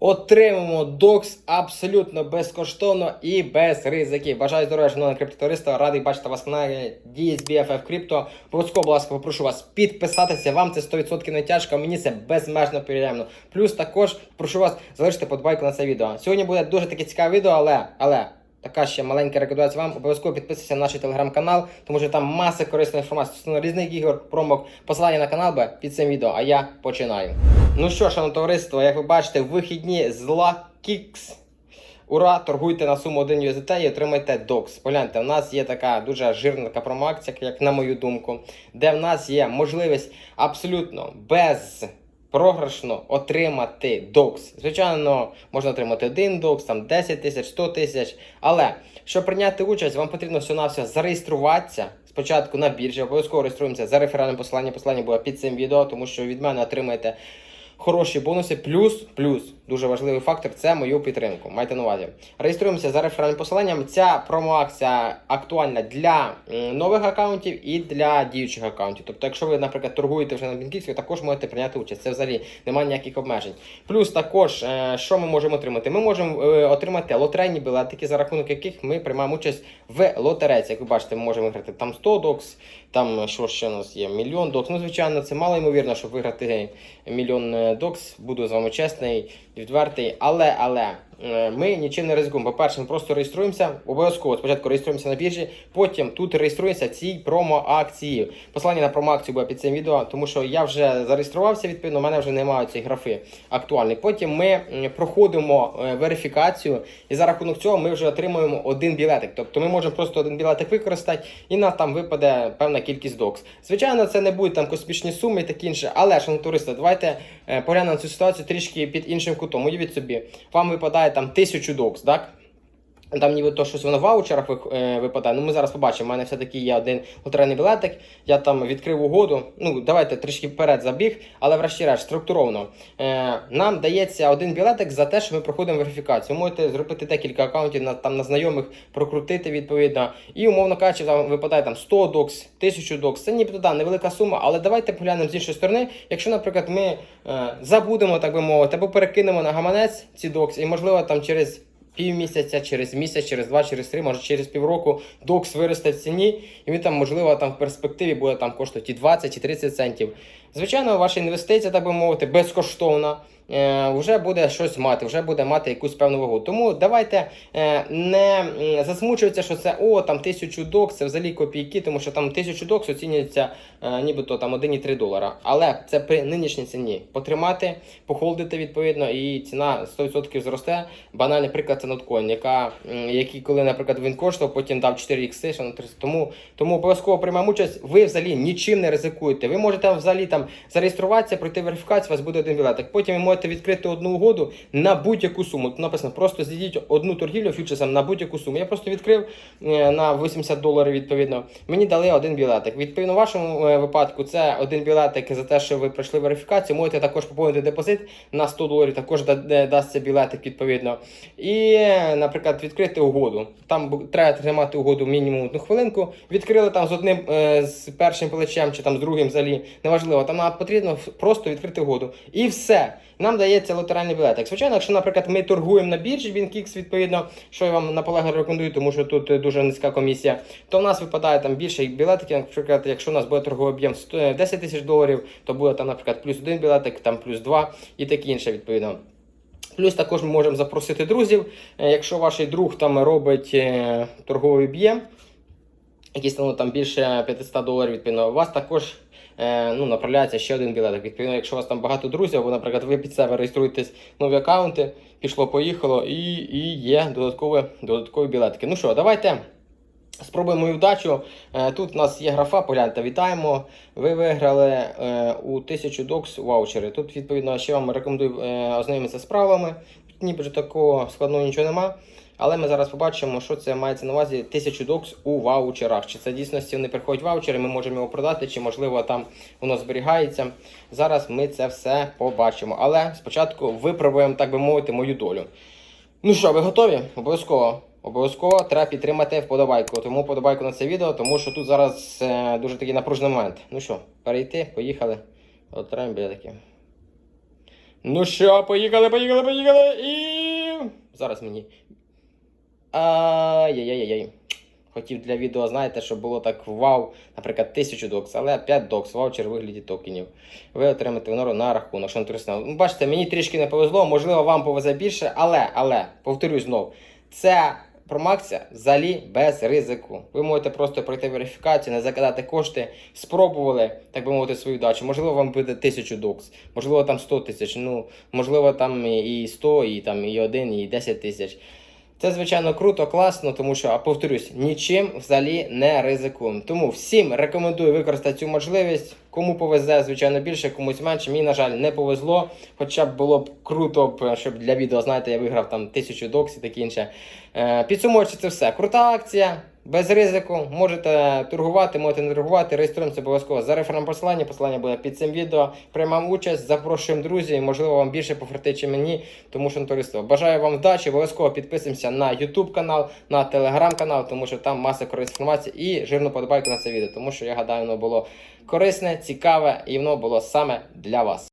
Отримаємо докс абсолютно безкоштовно і без ризиків. Бажаю здоров'я, шановні криптотовариство. Радий бачити вас на каналі DSBFF Crypto. Обов'язково, будь ласка, попрошу вас підписатися. Вам це 100% не тяжко, мені це безмежно приємно. Плюс також прошу вас залишити подбайку на це відео. Сьогодні буде дуже таке цікаве відео, але але. Така ще маленька рекомендація вам. Обов'язково підписуйтесь на наш телеграм-канал, тому що там маса корисної інформації стосовно різних ігор, промок, посилання на канал би під цим відео. А я починаю. Ну що, шановне товариство, як ви бачите, вихідні з Lakix. Ура! Торгуйте на суму 1 USDT і отримайте докс. Погляньте, в нас є така дуже жирна така промоакція, як на мою думку, де в нас є можливість абсолютно без програшно отримати докс. Звичайно, можна отримати один докс, там 10 тисяч, 100 тисяч. Але щоб прийняти участь, вам потрібно всього навсього зареєструватися. Спочатку на біржі, обов'язково реєструємося за реферальним посиланням. Посилання було під цим відео, тому що від мене отримаєте хороші бонуси. Плюс, плюс, дуже важливий фактор це мою підтримку. Майте на увазі. Реєструємося за реферальним посиланням. Ця промоакція актуальна для нових аккаунтів і для діючих аккаунтів. Тобто, якщо ви, наприклад, торгуєте вже на BinKix, ви також можете прийняти участь. Це взагалі немає ніяких обмежень. Плюс також, е, що ми можемо отримати? Ми можемо е, отримати лотерейні білетики, за рахунок яких ми приймаємо участь в лотерейці. Як ви бачите, ми можемо виграти там 100 докс, там що ще у нас є, мільйон докс. Ну, звичайно, це мало ймовірно, щоб виграти мільйон е, докс. Буду з вами чесний, відвертий. Але, але е, ми нічим не ризикуємо. По-перше, ми просто реєструємося. Обов'язково спочатку реєструємося на біржі, потім тут реєструємося цій промо-акції. Посилання на промо-акцію буде під цим відео, тому що я вже зареєструвався, відповідно, у мене вже немає цієї графи актуальної. Потім ми проходимо е, верифікацію, і за рахунок цього ми вже отримуємо один білетик. Тобто ми можемо просто один білетик використати, і нам там випаде певна кількість докс. Звичайно, це не будуть там космічні суми і таке інше, але, шановні туристи, давайте е, поглянемо цю ситуацію трішки під іншим кутом. Уявіть собі, вам випадає там тисячу докс, так? Там нібито щось воно в ваучерах е, випадає. Ну ми зараз побачимо. У мене все-таки є один лотерейний білетик. Я там відкрив угоду. Ну, давайте трішки вперед забіг, але врешті-решт структуровано. Е, нам дається один білетик за те, що ми проходимо верифікацію. Можете зробити декілька аккаунтів на там на знайомих, прокрутити відповідно. І умовно кажучи, вам випадає там 100 докс, 1000 докс. Це нібито да, невелика сума, але давайте поглянемо з іншої сторони. Якщо, наприклад, ми е, забудемо, так би мовити, або перекинемо на гаманець ці докс, і можливо там через півмісяця, через місяць, через два, через три, може через півроку докс виросте в ціні, і він там, можливо, там в перспективі буде там коштувати і 20 і 30 центів. Звичайно, ваша інвестиція, так би мовити, безкоштовна. е, Вже буде щось мати, вже буде мати якусь певну вагу. Тому давайте е, не засмучуватися, що це о, там тисячу докс, це взагалі копійки, тому що там тисячу докс оцінюється е, нібито там 1,3 долара. Але це при нинішній ціні. Потримати, похолдити відповідно, і ціна 100% зросте. Банальний приклад це ноткоін, яка, який, коли, наприклад, він коштував, потім дав 4 ікси, що на 300. Тому, тому обов'язково приймаємо участь. Ви взагалі нічим не ризикуєте. Ви можете взагалі там зареєструватися, пройти верифікацію, у вас буде один білетик. Потім ви можете відкрити одну угоду на будь-яку суму. Тут написано, просто зійдіть одну торгівлю фьючерсом на будь-яку суму. Я просто відкрив е, на 80 доларів відповідно. Мені дали один білетик. Відповідно, в вашому е, випадку це один білетик за те, що ви пройшли верифікацію. Можете також поповнити депозит на 100 доларів, також да- да- дасться білетик відповідно. І, наприклад, відкрити угоду. Там треба тримати угоду мінімум одну хвилинку. Відкрили там з одним е, з першим плечем чи там з другим взагалі. Неважливо, там потрібно просто відкрити угоду. І все. Нам дається лотеральний білетик. Звичайно, якщо, наприклад, ми торгуємо на біржі, BinKix, відповідно, що я вам наполегливо рекомендую, тому що тут е, дуже низька комісія, то в нас випадає там більше білетиків. Наприклад, якщо у нас буде торговий об'єм 100 е, 10 тисяч доларів, то буде там, наприклад, плюс один білетик, там плюс два і таке інше, відповідно. Плюс також ми можемо запросити друзів. Е, Якщо ваш друг там робить торговий об'єм, який становить там більше 500 доларів, відповідно, у вас також ну, направляється ще один білетик. Відповідно, якщо у вас там багато друзів, або, наприклад, ви під себе реєструєтесь нові аккаунти, пішло, поїхало, і, і є додаткові, додаткові білетики. Ну що, давайте. Спробуємо мою вдачу. Е, Тут у нас є графа, погляньте, вітаємо. Ви виграли е, у 1000 докс ваучери. Тут, відповідно, ще вам рекомендую е, ознайомитися з правилами. Ніби ж такого складного нічого нема. Але ми зараз побачимо, що це мається на увазі 1000 докс у ваучерах. Чи це дійсності вони приходять ваучери, ми можемо його продати, чи можливо там воно зберігається. Зараз ми це все побачимо. Але спочатку випробуємо, так би мовити, мою долю. Ну що, ви готові? Обов'язково. Обов'язково треба підтримати вподобайку. Тому вподобайку на це відео, тому що тут зараз е, дуже такий напружений момент. Ну що, перейти, поїхали. Отримаємо білетики. Ну що, поїхали, поїхали, поїхали і. Зараз мені. Ай-яй-яй-яй. Хотів для відео, знаєте, щоб було так вау, наприклад, 1000 докс, але 5 докс, ваучер у вигляді токенів. Ви отримаєте винору на рахунок, що. Ну, бачите, мені трішки не повезло, можливо, вам повезе більше, але, але, повторюсь знов, це промакція взагалі без ризику. Ви можете просто пройти верифікацію, не закидати кошти, спробували, так би мовити, свою дачу. Можливо, вам буде 1000 докс, можливо, там 100 тисяч, ну, можливо, там і 100, і там і 1, і 10 тисяч. Це, звичайно, круто, класно, тому що, повторюсь, нічим взагалі не ризикуємо. Тому всім рекомендую використати цю можливість. Кому повезе, звичайно, більше, комусь менше. Мені, на жаль, не повезло. Хоча б було б круто, щоб для відео, знаєте, я виграв там тисячу докс і таке інше. Підсумовуючи це все. Крута акція. Без ризику, можете торгувати, можете не торгувати, реєструємося обов'язково за рефером посилання. Посилання буде під цим відео. Приймаємо участь, запрошуємо друзів, можливо, вам більше пофарти, чи мені, тому що товариство. Бажаю вам вдачі, обов'язково підписуємося на YouTube канал, на Telegram канал, тому що там маса корисної інформації і жирну подобайку на це відео, тому що я гадаю, воно було корисне, цікаве і воно було саме для вас.